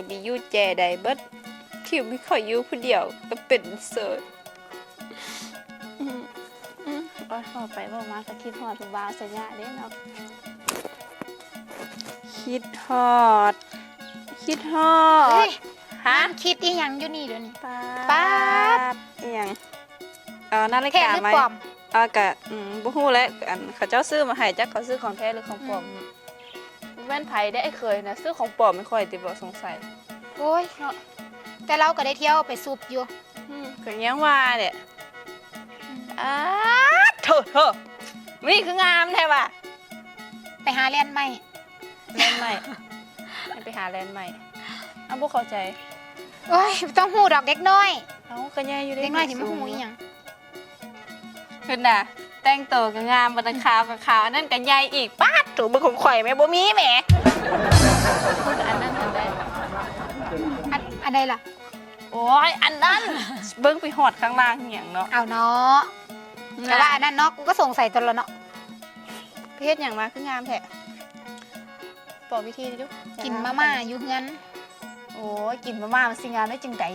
กับบีอยู่แจใดเบิดคิวไม่ค่อยอยู่ผู้เดียวก็เป็นเสิร์ตอืมอืมโอ้ยพอไปบอกมาก็คิดฮอดผู้บ่าวสัญญาเด้เนาะคิดฮอด คิดฮอเฮ้ดยฮะนั่งคิดอีหยังอยู่นี่เดี๋ยวนี้ป๊าป๊าดอหยังเออนาฬิแท้กาหรือไหมปลอมเอากะอืมบ่ฮู้แหล้วอันเขาเจ้าซื้อมาให้จักเขาซื้อของแท้หรือของปลอม แว่นไผได้ไอ้เคยนะซื้อของปลอมไม่ค่อยติบ่สงสัยโอ้ยเนาะแต่เราก็ได้เที่ยวไปซุปอยู่อืมก็ยังว่าเนี่ยอืมอ้าโถโถนี่คืองามแท้ว่ะไปหาเรียนใหม่แลนด์ใหม่ให้ไปหาแลนด์ใหม่อ้าวบ่เข้าใจโอ้ยบ่ต้องหูดอกเด็กน้อย เอ้าก็แย่อยู่เด็กน้อยที่มันหูอีหยัง ขึ้นน่ะ แต่งตัวก็งามบัดนั้นขาวก็ขาวอันนั้นก็ใหญ่อีกป๊าดถูกเป็นของข่อยแม่บ่มีแหมพูดอันนั้นอันใดอันอันใดล่ะ โอ้ยอันนั้นเบิ้งไปหอดข้างล่างอย่างเนาะเอาเนาะแต่ว่าอันนั้นเนาะกูก็สงสัยตวละเนาะเพศอย่างมาคืองามแท้บอกวิธีดิลูกกินมาม่าอยู่เฮือนโอ้ยกินมาม่ามันสิงามได้จึงได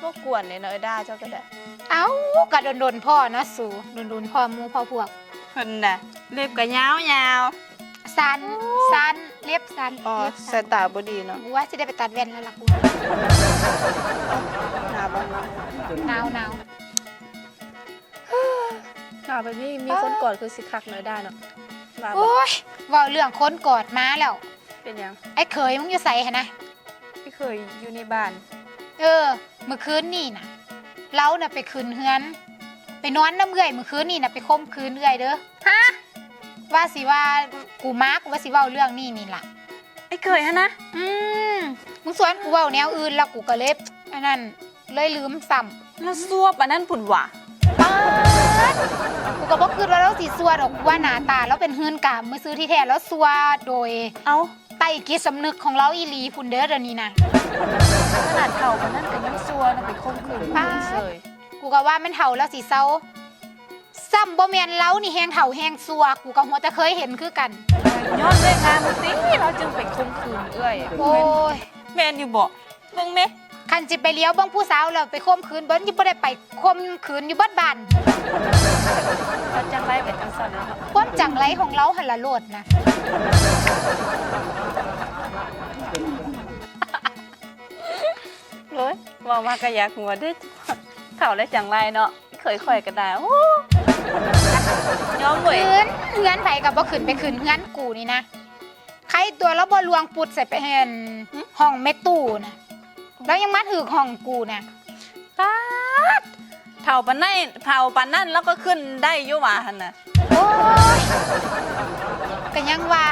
พวกกวนเลยเนาะไอ้ด้าเจ้าก็ได้ เอ้ากะโดนๆพ่อเนาะสู่โดนๆพ่อหมูพ่อพวกคนน่ะเล็บก็ยาวยาวสันสันเล็บสันอ๋อเล็บสาสัยนตาบ่ดีเนาะกูว่าจะได้ไปตัดแว่นแล้วล่ะกูหน้าบ้างหนาวหนาวหน้าไปนี่มีคนกอดคือสิคักเนาะได้เนาะว่าบ่โอ้ยเว่าเรื่องคนกอดมาแล้ว เป็นหยังไอ้เขยมึงอยู่ใส่หนนะไม่เคยอยู่ในบ้านเออเมื่อคืนนี่น่ะ เราน่ะไปคืนเฮือน ไปนอนน้ำเอื่อยเมื่อคืนนี่น่ะไปคมคืนเอื่อยเด้อฮะว่าสิว่ากูมากูว่าสิเว้าเรื่องนี่นี่ล่ะไอ้เคยฮะนะอืมมึงสวนกูเว้าแนวอื่นแล้วกูก็เลยอันนั้นเลยลืมซ้ำแล้วซวบอันนั้นผุ่นหว่ะป๊าดกูก็บอกคือว่าเราสีสัวดอกกูว่าหน้าตาเราเป็นเฮือนกามมือซื้อที่แท้แล้วสัวโดย เอา ไต้กิจสำนึกของเราอีหลีพุ่นเด้อเดี๋ยวนี้นะขนาดเท่ากันนั่นก็ยังซัวนะไปคมขืนป๊าดเฉยกูก็ว่ามันเฒ่าแล้วสิเศร้าซ้ำบ่แม่นเล้านี่แฮงเฒ่าแฮงสัว กูก็หัวแต่เคยเห็นคือกัน ย้อนด้วยงานมันติเราจึงไปคมขืนเอื้อยอะโอ้ย แมนอยู่บ่เบิ่งแม่ คันจิไปเลี้ยวเบิ่งผู้สาวแล้วไปข่มขืนเบิ่นยังบ่ได้ไปข่มขืนอยู่เบิดบ้านเราจังไรไปจังซั่นเลยเนาะความจังไรของเราหั่นละโลดนะเลยเว้ามาก็อยากหัวเด้อเท่าและจังไรเนาะเคยข่อยก็ได้โอ้ยอมเว้ยขืนเฮือนไผก็บ่ขึ้นไปขืนเฮือนกูนี่นะใครตัวแล้วบ่ลวงปุดใส่ไปเห็นห้องแม่ตู้นะ แล้วยังมาถือห้องกูนะป๊าดเท่าปานนั้นเท่าปานนั้นแล้วก็ขึ้นได้อยู่ว่าหั่นน่ะโอ้ยก็ยังว่า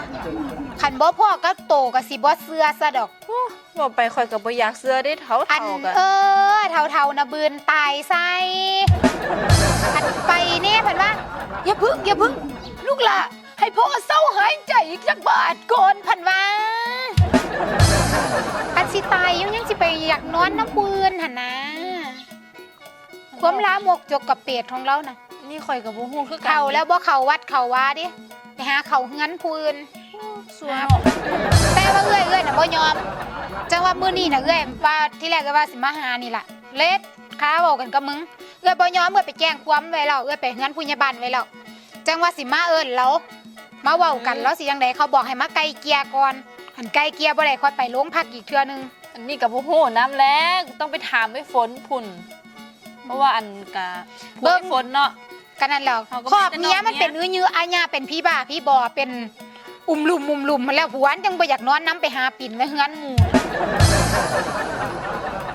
คันบ่พ่อก็โตก็สิบ่เสื้อซะดอกโอ้บ่ไปข่อยก็บ่อยากเสื้อได้เท่าอันเท่ากันเออเท่าๆนะบืนตายใส่อันไปเนี่ยเพันว่าอย่าพึ่งอย่าพึ่ง ลูกหละให้พ่อเศร้าหายใจอีกจักบาทก่อนพันว่า อันสิตายยังยังสิไปอยากนอนน้ำปืนหันนะ ความล้าหมกจกกับเปียดของเรานะนี่ข่อยก็บ่ฮู้คือกันเขาแล้วบ่เขาวัดเขาวาดิไปหาเขาเฮือนปืนซัวเนแต่ว่าเอื้อยเอื้อยน่ะบ่ยอมจังว่ามื้อนี้น่ะเอื้อยว่าที่แรกก็ว่าสิมาหานี่ล่ะเล็ดค้าเว้ากันกับมึงเอื้อยบ่ยอมเอื้อยไปแจ้งความไว้แล้วเอื้อยไปเฮือนผู้ใหญ่บ้านไว้แล้วจังว่าสิมาเอิ้นเรามาเว้ากันแล้วสิจังไดเขาบอกให้มาไกลเกลียก่อน หันไกลเกลียบ่ได้ค่อยไปโรงพักอีกเทื่อนึง อันนี้กับผู้น้ำแรงต้องไปถามไอ้ฝนพุ่น เพราะว่าอันกะเบิ่เบิ่งงฝนเนาะ กันนั่นแหล้วเขาก็ครอบมีแต่เมียมันน้องเมียเป็นอื้อยื้ออาญาเป็นพี่บ้าพี่บอเป็นอุ้มลุมมุมลุมมาแล้วผัวจังบ่อยากนอนน้ำไปหาปิ่นไว้เฮือนหมู่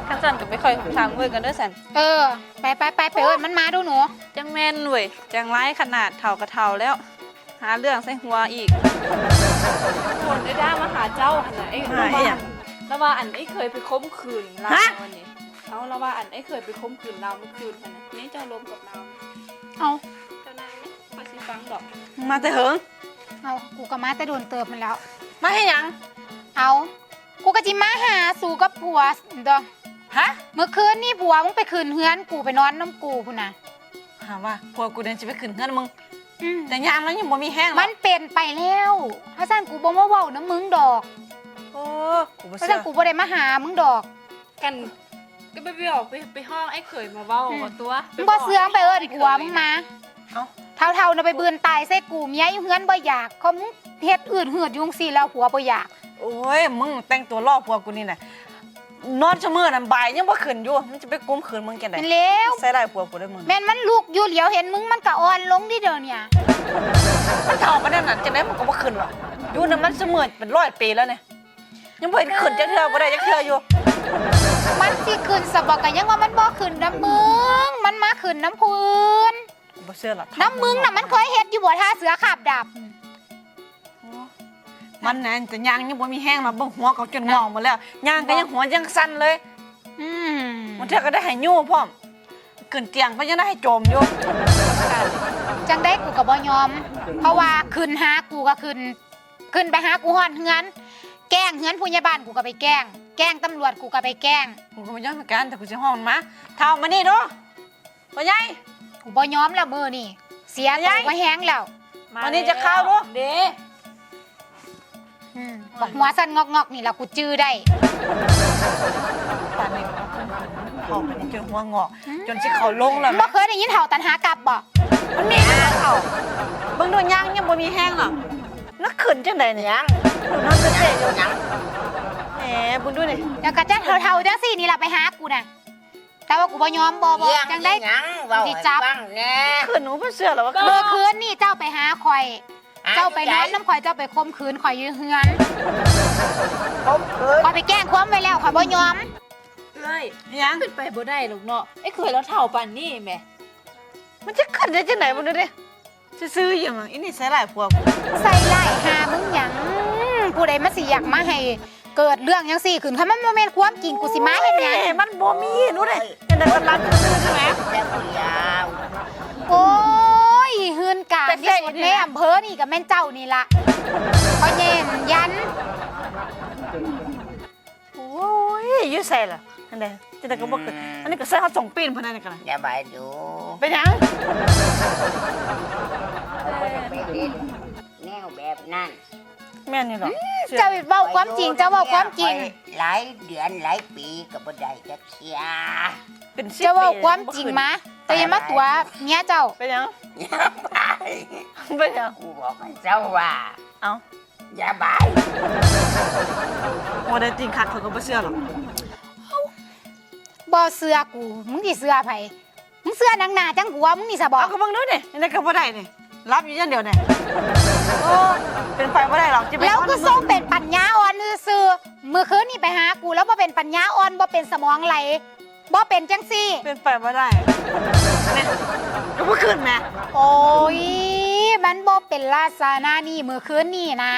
ข้าจันก็ไม่ค่อยทางเว้ยกันเด้วยสันเออ ไปไปไปไปเอิ้นมันมาดูหนู จังแม่นเว้ยจังร้ายขนาดเท่ากับเท่าแล้ว หาเรื่องใส่หัวอีกคนได้ด้ามาหาเจ้าอันน่ะไอ้หาไอ้หยังแล้วว่าอันไอ้เคยไปค้มคืนเราฮะวันนี้เอาแล้วว่าอันไอ้เคยไปค้มคืนเราเมื่อคืนมันนะนี่เจ้าลมกับเราเอาเจ้านายไหมมาสิฟังดอกมาแต่เหิงเอากูก็มาแต่โดนเติบมันแล้ว มาให้หยังเอา กูก็จิมาหาสู่กับผัวดอฮะเมื่อคืนนี่ผัวมึงไปคืนเฮือนกูไปนอนน้ำกูพุ่นน่ะหาว่าพวกกูเดินจะไปขึ้นเงินมึงอืม แต่ยางแล้วยังบ่มีแห้งหรอกมันเป็นไปแล้วถ้าสั่นกูบ่มาเว้าน้ำมึงดอกโอ้กูบ่ถ้าเชื่สั่อนกูบ่ได้มาหามึงดอกกันก็ไปไปออกไปไปห้องไอ้เขยมาเว้าอืมว่าตัวมึงบ่เสืองไปเอิ้นผัวมึงมาเอ้าเท่าๆน่ะไปบืนตายใส่กูเมียอยู่เฮือนบ่อยากเขามึงเฮ็ดอื่นหืดอยุงซี่แล้วผัวบ่อยาก โอ้ยมึงแต่งตัวล่อผัวกูนี่น่ะ นอนชั่วโมงนั้นบ่ายยังบ่ขึ้นอยู่มันจะไปกุมขืนมึงจังได๋แม่นแล้วใส่ได้ผัวกูได้มึงแม่นมันลูกอยู่เหลียวเห็นมึงมันก็อ่อนลงดิเด้อเนี่ยมันเฒ่าปานนั้นน่ะจังได๋มันก็บ่ขึ้นหรอกอยู่นำมันเสมอเป็นร้อยปีแล้วเนี่ยยังบ่เห็นขึ้นจักเทื่อบ่ได้จักเทื่ออยู่มันสิขึ้นสะบอกกันยังว่ามันบ่ขึ้นน้ำมึง มันมาขึ้นน้ำพื้นบ่เชื่อหรอกน้ำมึงน่ะมันเคยเฮ็ดอยู่บ่ท่าเสือขาบดับ มันน่ะแต่ยางยังบ่มีแห้งหรอกเบิ่งหัวเขาจนงอกหมดแล้วยางก็ยังหัวยังสั่นเลยอืมมันเทื่อก็ได้ให้ยู่พร้อมขึ้นเตียงก็ยังได้ให้จมอยู่จังได้กูก็บ่ยอม เพราะว่าขึ้นหากูก็ขึ้นขึ้นไปหากูฮอดเฮือน แกล้งเฮือนผู้ใหญ่บ้านกูก็ไปแกล้ง แกล้งตำรวจกูก็ไปแกล้งกูก็บ่ยอมเหมือนกันแต่กูสิห้องมันมาเท่ามานี่เด้อพ่อใหญ่กูบ่ยอมแล้วมือนี่เสียตัวบ่แห้งแล้ววันนี้จะเข้าเด้อเด้ อืมบอกหัวสั่นงอกๆนี่ล่ะกูจื้อได้ป่านนี้เข้าไปนี่จนหัวงอก จนสิเขาลงแล้วบ่เคยได้ยินเห่าตันหากลับบ่มันมีอะไรเขาเบิ่งดูยางยังบ่มีแห้งหรอกนักขึ้นจังได๋เนี่ยยังนอนเตะๆอยู่ยังแหมเบิ่งดูนี่แล้วก็จะเท่าๆจังสี่นี่ล่ะไปหากูน่ะ แต่ว่ากูบ่ยอมบ่บ่จังได้หยังเว้าสิให้จับฟังแหน่ขึ้นหนูบ่เชื่อหรอกว่าเมื่อคืนนี่เจ้าไปหาข่อยห เจ้าไปนอนยู่น้ำข่อยเจ้าไปคมคืนข่อยอยืนเฮือนใจผมเคยข่อยไปแกล้งความไว้แล้วข่อยบ่ยอมเอ้ยยังเป็นไปบ่ได้หรอกเนาะไอ้เขยแล้วเท่าปานนี้แหม่มันจะขึ้นได้จังได๋บ่ดูดิซื่อๆอยู่มั้งอีนี่ใส่หลายพวกใส่ไล่หามึงหยังผู้ใดมาสิอยากมาให้เกิดเรื่องจังซี่ขึ้นคันมันบ่แม่นความจริงกูสิมาเฮ็ดหยังเอ้มันบ่มีหนูเด้จังได๋มันรักซื่อๆใช่ไหมแล้วผู้ยาวโอ้ยหืน กาเป็นที่ไงสุดเนี่ในยอำเภอนี่ก็แม่นเจ้านี่ล่ะข่อยเย็นยัน โอ้ยอยู่ใส่ล่ะจังได๋จังได๋ก็บ่ขึ้นอันนี้ก็ใส่เฮาสองปีนพนนั้นกันอย่าไปดูเป็นหยังบ่ได้ไปเล่นแนวแบบนั้นแม่นนี่หรอเจ้าเว้าความจริงเจ้าเว้าความจริงหลายเดือนหลายปีก็บ่ได้จักเที่ยเป็นสิบเจ้าเว้าปีความจริงมาแต่อย่ามาตัวเมียเจ้าเป็นหยังอย่าไป เป็นหยังกูบอกให้เจ้าว่าเอ้าอย่าไปบ่ได้จริงคักเขาก็บ่เชื่อหรอกบ่เสือกู มึงสิเสือไผมึงเสือหนังหนาจังกูว่ามึงนี่ซะบ่เอาก็เบิ่งดูนี่นี่ก็บ่ได้นี่รับอยู่อย่างเดียวนี่โอ้เป็นไปบ่ได้หรอกจะไปแล้วก็นส่งเป็นปัญญาอ่อนซื่อๆมื้อคืนนี่ไปหากูแล้วบ่เป็นปัญญาอ่อนบ่เป็นสมองไหล บ่เป็นจังซี่ เป็นไปบ่ได้นี่ก็บ่ขึ้นแม่โอ้ย มันบ่เป็นลักษณะนี่มื้อคืนนี่นะ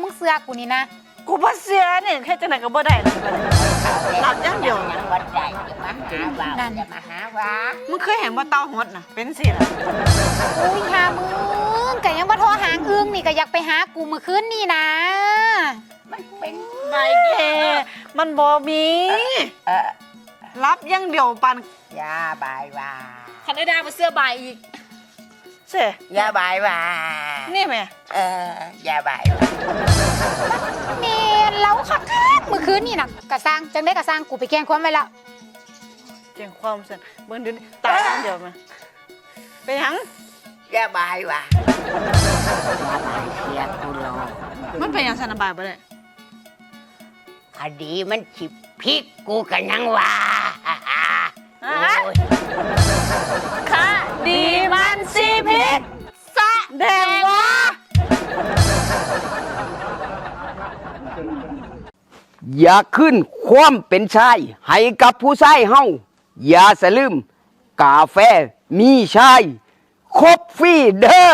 มึงเสือกูนี่นะ กูบ่เชื่อนี่แค่จังได๋ก็บ่ได้นี่บัดนี้รับอย่างเดียวยังบ่ได้อย่ามาหาว่าอย่ามาหาว่ามึงเคยเห็นบ่เต่าฮดน่ะ เป็นสิล่ะโอ้ยหามึงก็ยังบ่โทรหางอึ้งนี่ก็อยากไปหากูมื้อคืนนี่นะ มันเป็นใบแกมันบ่มี เออ รับอย่างเดียวปันอย่าบายว่าคันได้ดามาเสื้อใบอีกเซ่อย่าบายว่านี่แม่เอออย่าบายว่าแม่นเล้าคักๆมื้อคืนนี่น่ะก็สร้างจังได้ก็สร้างกูไปแกล้งความไว้แล้วแจ้งความสั่นเบิ่งดูนี่ตายอย่างเดียวมาเป็นหยังอย่าบายว่าอย่าบายเสียกูรอมันเป็นหยังสันบายบ่ได้คดีมันฉิบพลิกกูกันยังว่าอ่าฮะ ค่ะดีมันสิพิษสะแดงว่าอย่าขึ้นความเป็นชาย ให้กับผู้ชายเฮาอย่าสลืม กาแฟมีชาย ครบฟรีเด้อ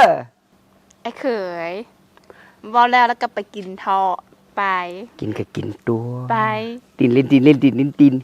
ไอ้เขยเว้าแล้วแล้วก็ไปกินเทอไป กินก็กินตัว ไป ตินเล่นตินเล่นตินตินติน